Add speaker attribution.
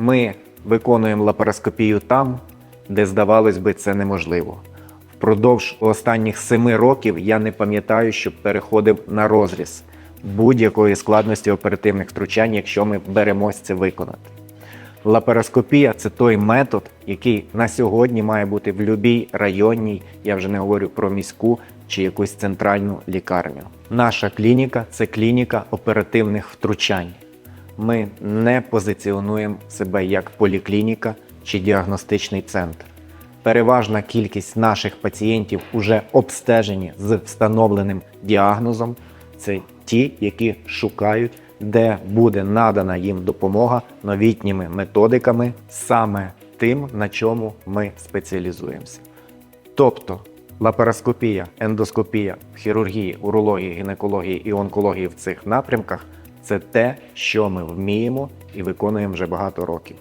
Speaker 1: Ми виконуємо лапароскопію там, де здавалось би це неможливо. Впродовж останніх семи років я не пам'ятаю, щоб переходив на розріз будь-якої складності оперативних втручань, якщо ми беремось це виконати. Лапароскопія це той метод, який на сьогодні має бути в будь-якій районній, я вже не говорю про міську чи якусь центральну лікарню. Наша клініка це клініка оперативних втручань. Ми не позиціонуємо себе як поліклініка чи діагностичний центр. Переважна кількість наших пацієнтів уже обстежені з встановленим діагнозом. Це ті, які шукають, де буде надана їм допомога новітніми методиками, саме тим, на чому ми спеціалізуємося. Тобто лапароскопія, ендоскопія в хірургії, урології, гінекології і онкології в цих напрямках це те, що ми вміємо і виконуємо вже багато років.